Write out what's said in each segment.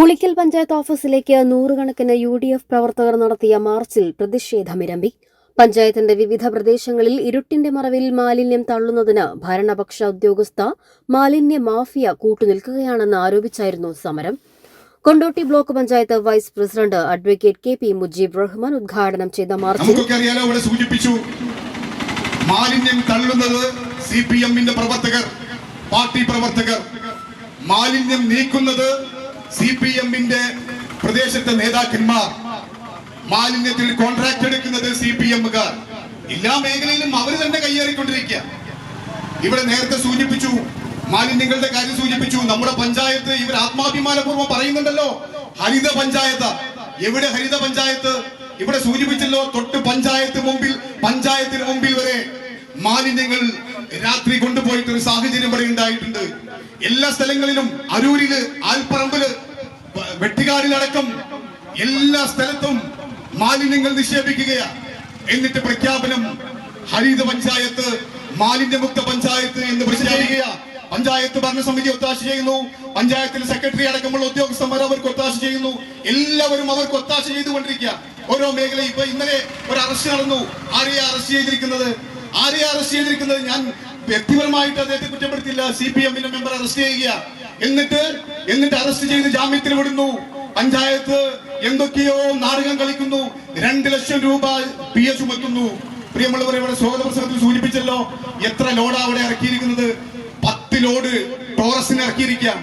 പുളിക്കൽ പഞ്ചായത്ത് ഓഫീസിലേക്ക് നൂറുകണക്കിന് U D F പ്രവർത്തകർ നടത്തിയ മാർച്ചിൽ പ്രതിഷേധമിരമ്പി. പഞ്ചായത്തിന്റെ വിവിധ പ്രദേശങ്ങളിൽ ഇരുട്ടിന്റെ മറവിൽ മാലിന്യം തള്ളുന്നതിന് ഭരണപക്ഷ ഉദ്യോഗസ്ഥ മാലിന്യ മാഫിയ കൂട്ടുനിൽക്കുകയാണെന്ന് ആരോപിച്ചായിരുന്നു സമരം. Kondotty block panchayat vice president advocate K P Mujeeb Rahman ഉദ്ഘാടനം ചെയ്ത സൂചിപ്പിച്ചു. മാലിന്യം തള്ളുന്നത് പ്രവർത്തകർ പാർട്ടി പ്രവർത്തകർ. മാലിന്യം നീക്കുന്നത് സി പി എമ്മിന്റെ പ്രദേശത്തെ നേതാക്കന്മാർ മാലിന്യത്തിൽ കോൺട്രാക്ട് എടുക്കുന്നത് സി പി എമ്മുകാർ എല്ലാ മേഖലയിലും അവർ തന്നെ കയ്യേറിക്കൊണ്ടിരിക്കുക. ഇവിടെ നേരത്തെ സൂചിപ്പിച്ചു മാലിന്യങ്ങളുടെ കാര്യം സൂചിപ്പിച്ചു. നമ്മുടെ പഞ്ചായത്ത് ഇവർ ആത്മാഭിമാനപൂർവം പറയുന്നുണ്ടല്ലോ ഹരിത പഞ്ചായത്ത്. എവിടെ ഹരിത പഞ്ചായത്ത്? ഇവിടെ സൂചിപ്പിച്ചല്ലോ തൊട്ട് പഞ്ചായത്ത് മുമ്പിൽ പഞ്ചായത്തിന് മുമ്പിൽ വരെ മാലിന്യങ്ങൾ രാത്രി കൊണ്ടുപോയിട്ട് ഒരു സാഹചര്യം ഇവിടെ ഉണ്ടായിട്ടുണ്ട്. എല്ലാ സ്ഥലങ്ങളിലും അരൂരിൽ ആൽപ്പറമ്പിൽ വെട്ടിക്കാടിലടക്കം എല്ലാ സ്ഥലത്തും മാലിന്യങ്ങൾ നിക്ഷേപിക്കുകയാണ് എന്നിട്ട് പ്രഖ്യാപനം ഹരിത പഞ്ചായത്ത് മാലിന്യമുക്ത പഞ്ചായത്ത് എന്ന് പ്രഖ്യാപിക്കുകയാണ് പഞ്ചായത്ത് ഭരണസമിതി ഒത്താശ ചെയ്യുന്നു. പഞ്ചായത്തിൽ സെക്രട്ടറി അടക്കമുള്ള ഉദ്യോഗസ്ഥന്മാർ അവർക്ക് ഒത്താശ ചെയ്യുന്നു. എല്ലാവരും അവർക്ക് ഒത്താശ ചെയ്തുകൊണ്ടിരിക്കുക ഓരോ മേഖല ഇപ്പൊ ഇന്നലെ ഒരു അറസ്റ്റ് നടന്നു. ആരെയാണ് അറസ്റ്റ് ചെയ്തിരിക്കുന്നത്? ആരെയാ അറസ്റ്റ് ചെയ്തിരിക്കുന്നത്? ഞാൻ വ്യക്തിപരമായിട്ട് അദ്ദേഹത്തെ കുറ്റപ്പെടുത്തില്ല സി പി എമ്മിന്റെ മെമ്പർ അറസ്റ്റ് ചെയ്യുക എന്നിട്ട് എന്നിട്ട് അറസ്റ്റ് ചെയ്ത് ജാമ്യത്തിൽ വിടുന്നു. പഞ്ചായത്ത് എന്തൊക്കെയോ നാടകം കളിക്കുന്നു. രണ്ട് ലക്ഷം രൂപ പി എ ചുമത്തുന്നു പ്രിയമുള്ളവർ ഇവിടെ സ്വാഗത പ്രസംഗത്തിൽ സൂചിപ്പിച്ചല്ലോ എത്ര ലോഡാ അവിടെ ഇറക്കിയിരിക്കുന്നത്? പത്ത് ലോഡ് ടോറസിന് ഇറക്കിയിരിക്കാം.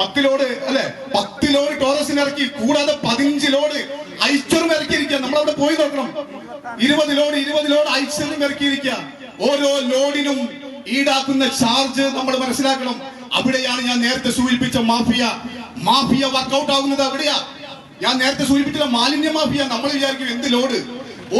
പത്ത് ലോഡ് അല്ലെ? പത്ത് ലോഡ് ടോറസിന് ഇറക്കി. കൂടാതെ പതിനഞ്ച് ലോഡ് ഐശ്വറും ഇരുപത് ലോഡ് ഇരുപത് ലോഡ് ഐശ്വര്യം ഇറക്കിയിരിക്കുക. ഓരോ ലോഡിനും ഈടാക്കുന്ന ചാർജ് നമ്മൾ മനസ്സിലാക്കണം. അവിടെയാണ് ഞാൻ നേരത്തെ സൂചിപ്പിച്ച മാഫിയ. മാഫിയ വർക്കൗട്ട് ആകുന്നത് അവിടെയാ. ഞാൻ നേരത്തെ സൂചിപ്പിച്ച മാലിന്യ മാഫിയ. നമ്മൾ വിചാരിക്കും എന്ത് ലോഡ്?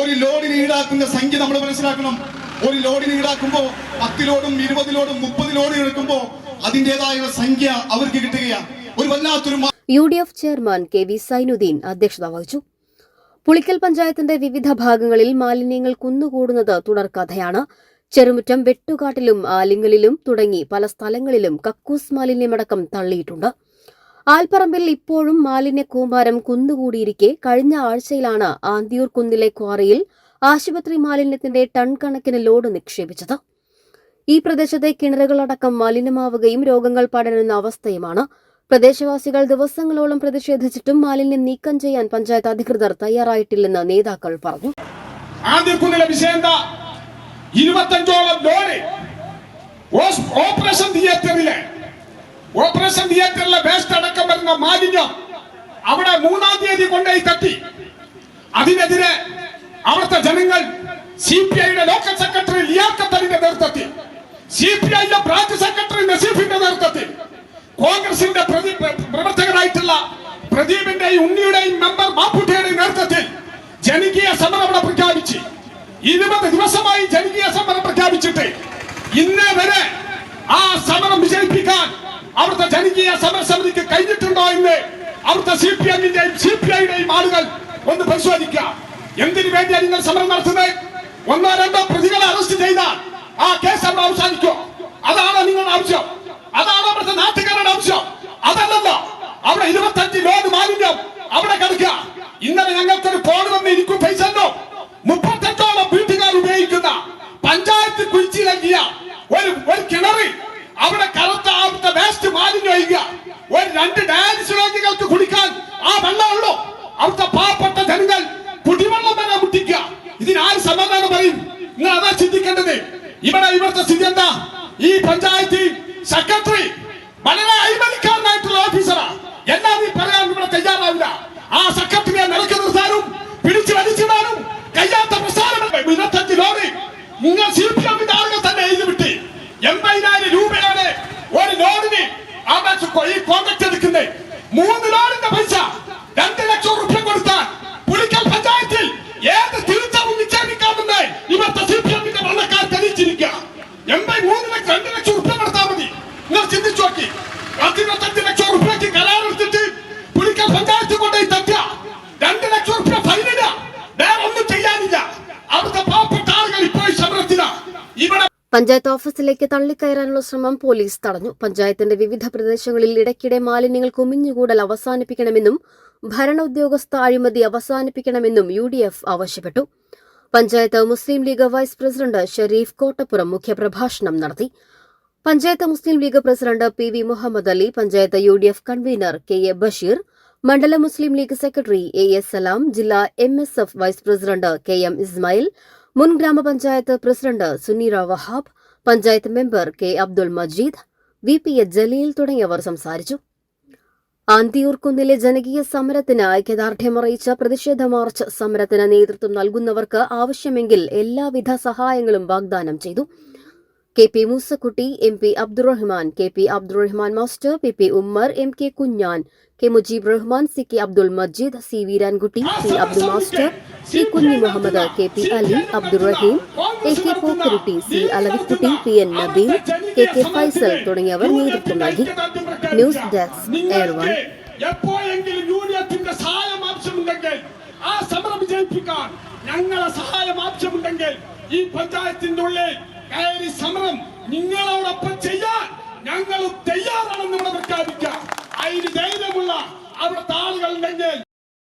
ഒരു ലോഡിന് ഈടാക്കുന്ന സംഖ്യ നമ്മൾ മനസ്സിലാക്കണം. ഒരു ലോഡിന് ഈടാക്കുമ്പോ പത്ത് ലോഡും ഇരുപത് ലോഡും മുപ്പത് ലോഡും എടുക്കുമ്പോ അതിന്റെതായ സംഖ്യ അവർക്ക് കിട്ടുകയാണ് ഒരു വല്ലാത്തൊരു U D F chairman K V Zainuddin അധ്യക്ഷത വഹിച്ചു. പുളിക്കൽ പഞ്ചായത്തിന്റെ വിവിധ ഭാഗങ്ങളിൽ മാലിന്യങ്ങൾ കുന്നുകൂടുന്നത് തുടർക്കഥയാണ് ചെറുമുറ്റം വെട്ടുകാട്ടിലും ആലിങ്ങലിലും തുടങ്ങി പല സ്ഥലങ്ങളിലും കക്കൂസ് മാലിന്യമടക്കം തള്ളിയിട്ടുണ്ട്. ആൽപ്പറമ്പിൽ ഇപ്പോഴും മാലിന്യ കൂമ്പാരം കുന്നുകൂടിയിരിക്കെ. കഴിഞ്ഞ ആഴ്ചയിലാണ് ആന്തിയൂർ കുന്നിലെ ക്വാറിയിൽ ആശുപത്രി മാലിന്യത്തിന്റെ ടൺ കണക്കിന് ലോഡ് നിക്ഷേപിച്ചത്. ഈ പ്രദേശത്തെ കിണറുകളടക്കം മലിനമാവുകയും രോഗങ്ങൾ പടരുന്ന അവസ്ഥയുമാണ്. പ്രദേശവാസികൾ ദിവസങ്ങളോളം പ്രതിഷേധിച്ചിട്ടും മാലിന്യം നീക്കം ചെയ്യാൻ പഞ്ചായത്ത് അധികൃതർ തയ്യാറായിട്ടില്ലെന്ന് നേതാക്കൾ പറഞ്ഞു. ആദ്യ കുന്നിലെ വിഷയം എന്താ? ഇരുപത്തഞ്ചോളം ലോറി ഓപ്പറേഷൻ തിയേറ്ററിലെ ഓപ്പറേഷൻ തിയേറ്ററിലെ വേസ്റ്റ് അടക്കം വരുന്ന മാലിന്യം അവിടെ മൂന്നാം തീയതി കൊണ്ടുപോയി തട്ടി. അതിനെതിരെ അവിടുത്തെ ജനങ്ങൾ സി പി ഐയുടെ ലോക്കൽ സെക്രട്ടറി ലിയാക്കത്തലിന്റെ നേതൃത്വത്തിൽ സി പി ഐയുടെ ബ്രാഞ്ച് സെക്രട്ടറി കോൺഗ്രസിന്റെ പ്രവർത്തകരായിട്ടുള്ള പ്രദീപിന്റെയും ഉണ്ണിയുടെയും മെമ്പർ മാപ്പുട്ടിയുടെയും നേതൃത്വത്തിൽ ജനകീയ സമരം അവിടെ പ്രഖ്യാപിച്ച് ഇരുപത് ദിവസമായി ജനകീയ സമരം പ്രഖ്യാപിച്ചിട്ട് ഇന്നേ വരെ ആ സമരം വിജയിപ്പിക്കാൻ അവിടുത്തെ ജനകീയ സമര സമിതിക്ക് കഴിഞ്ഞിട്ടുണ്ടോ എന്ന് അവിടുത്തെ സി പി എമ്മിന്റെയും സി പി ഐയുടെയും ആളുകൾ ഒന്ന് പരിശോധിക്കുക. എന്തിനു വേണ്ടിയാണ് നിങ്ങൾ സമരം നടത്തുന്നത്? ഒന്നോ രണ്ടോ പ്രതികളെ അറസ്റ്റ് ചെയ്താൽ ആ കേസ് അവിടെ അവസാനിക്കോ. അതാണ് നിങ്ങളുടെ ആവശ്യം. ആവശ്യം അതല്ലല്ലോ. അവിടെ ഇരുപത്തഞ്ച് ലോഡ് മാലിന്യം അവിടെ കിടക്കുക. ഇന്നലെ ഞങ്ങൾക്കൊരു ഫോൺ വന്ന് എനിക്കും പൈസ ഉണ്ടോ മുപ്പത്തെട്ടോളം വീട്ടുകാർ ഉപയോഗിക്കുന്ന പഞ്ചായത്ത് കുഴിച്ചു നൽകിയ ഒരു ഒരു കിണറി അവിടെ കറുത്ത അവിടുത്തെ വേസ്റ്റ് മാലിന്യം ഒഴിക്കുക. ഒരു രണ്ട് ഡാൻസ് രോഗികൾക്ക് കുടിക്കാൻ ആ വെള്ളമുള്ളൂ. അവിടുത്തെ പാവപ്പെട്ട ജനങ്ങൾ കുടിവെള്ളം തന്നെ മുട്ടിക്കുക ഇതിനാര് സമാധാനം പറയും? നിങ്ങൾ അതാ ചിന്തിക്കേണ്ടത്. ഇവിടെ ഇവിടുത്തെ സ്ഥിതി എന്താ? ഈ പഞ്ചായത്ത് സെക്രട്ടറി വളരെ അഴിമതിക്കാരനായിട്ടുള്ള ഓഫീസറാ. എന്നാ നീ പറയാൻ ഇവിടെ തയ്യാറാവില്ല? ആ സെക്രട്ടറിയെ നിലയ്ക്ക് നിർത്താനും പിടിച്ചു വലിച്ചിടാനും കഴിയാത്ത പ്രസ്ഥാനങ്ങൾ ഇരുപത്തഞ്ച് ലോറി നിങ്ങൾ സി പി എമ്മിന്റെ ആളുകൾ തന്നെ എഴുതി വിട്ട് എൺപതിനായിരം രൂപയാണ് ഒരു അവിടെ ഈ കോൺട്രാക്ട് എടുക്കുന്നത് മൂന്ന് ലോഡിന്റെ പൈസ രണ്ട് ലക്ഷം റുപ്യ കൊടുത്താൽ പുലിക്കൽ പഞ്ചായത്തിൽ ഏത് തിരിച്ചറിവ് നിക്ഷേപിക്കാമെന്ന് ഇവിടുത്തെ സി പി എമ്മിന്റെ ഭരണക്കാർ തെളിയിച്ചിരിക്കുക എൺപത് മൂന്ന് ലക്ഷം രണ്ട് ലക്ഷം റുപ്യ കൊടുത്താൽ മതി നിങ്ങൾ ചിന്തിച്ചു നോക്കി പത്തിരുപത്തഞ്ച് ലക്ഷം റുപ്യക്ക് കരാറെടുത്തിട്ട് പുലിക്കൽ പഞ്ചായത്ത് കൊണ്ടുപോയി തട്ടുക രണ്ട് ലക്ഷം റുപ്യ ഫൈനില്ല വേറെ ഒന്നും ചെയ്യാനില്ല അവിടുത്തെ പാവപ്പെട്ട ആളുകൾ ഇപ്പോൾ സമരത്തില ഇവിടെ പഞ്ചായത്ത് ഓഫീസിലേക്ക് തള്ളിക്കയറാനുള്ള ശ്രമം പോലീസ് തടഞ്ഞു. പഞ്ചായത്തിന്റെ വിവിധ പ്രദേശങ്ങളിൽ ഇടയ്ക്കിടെ മാലിന്യങ്ങൾ കുമിഞ്ഞുകൂടൽ അവസാനിപ്പിക്കണമെന്നും ഭരണ ഉദ്യോഗസ്ഥ അഴിമതി അവസാനിപ്പിക്കണമെന്നും യു ഡി എഫ് ആവശ്യപ്പെട്ടു. പഞ്ചായത്ത് മുസ്ലിം ലീഗ് വൈസ് പ്രസിഡന്റ് ഷെരീഫ് കോട്ടപ്പുറം മുഖ്യപ്രഭാഷണം നടത്തി. Panchayat Muslim League president P V Muhammad Ali panchayat U D F convener K A Basheer Mandala Muslim League secretary A S Salam ജില്ലാ M S F vice president K M Ismail മുൻ ഗ്രാമപഞ്ചായത്ത് president Suneera Wahab panchayat member K Abdul Majeed V P A Jaleel തുടങ്ങിയവർ സംസാരിച്ചു. ആന്തിയൂർക്കുന്നിലെ ജനകീയ സമരത്തിന് ഐക്യദാർഢ്യമറിയിച്ച പ്രതിഷേധ March സമരത്തിന് നേതൃത്വം നൽകുന്നവർക്ക് ആവശ്യമെങ്കിൽ എല്ലാവിധ സഹായങ്ങളും വാഗ്ദാനം ചെയ്തു. K P Moosakutty M P Abdurahman K P Abdurahman master P P Ummer M K Kunhan K Mujeeb Rahman C K Abdul Majeed C Veerankutty C Abdul master C Kunhi Muhammad K P Ali Abdurahim A K Pokkurutty C Alavikutty P N Nabeen K K Faisal തുടങ്ങിയവർ നേതൃത്വം നൽകി. News desk air one. എപ്പോഴെങ്കിലും U D സഹായം ആവശ്യമുണ്ടെങ്കിൽ ആ സമരം വിജയിപ്പിക്കാൻ ഞങ്ങളെ സഹായം ആവശ്യമുണ്ടെങ്കിൽ ഈ പഞ്ചായത്തിന്റെ ഉള്ളിൽ കയറി സമരം നിങ്ങളോടൊപ്പം ചെയ്യാൻ ഞങ്ങൾ തയ്യാറാണെന്ന് ഇവിടെ പ്രഖ്യാപിക്കാം. അതിന് ധൈര്യമുള്ള അവിടുത്തെ ആളുകൾ ഉണ്ടെങ്കിൽ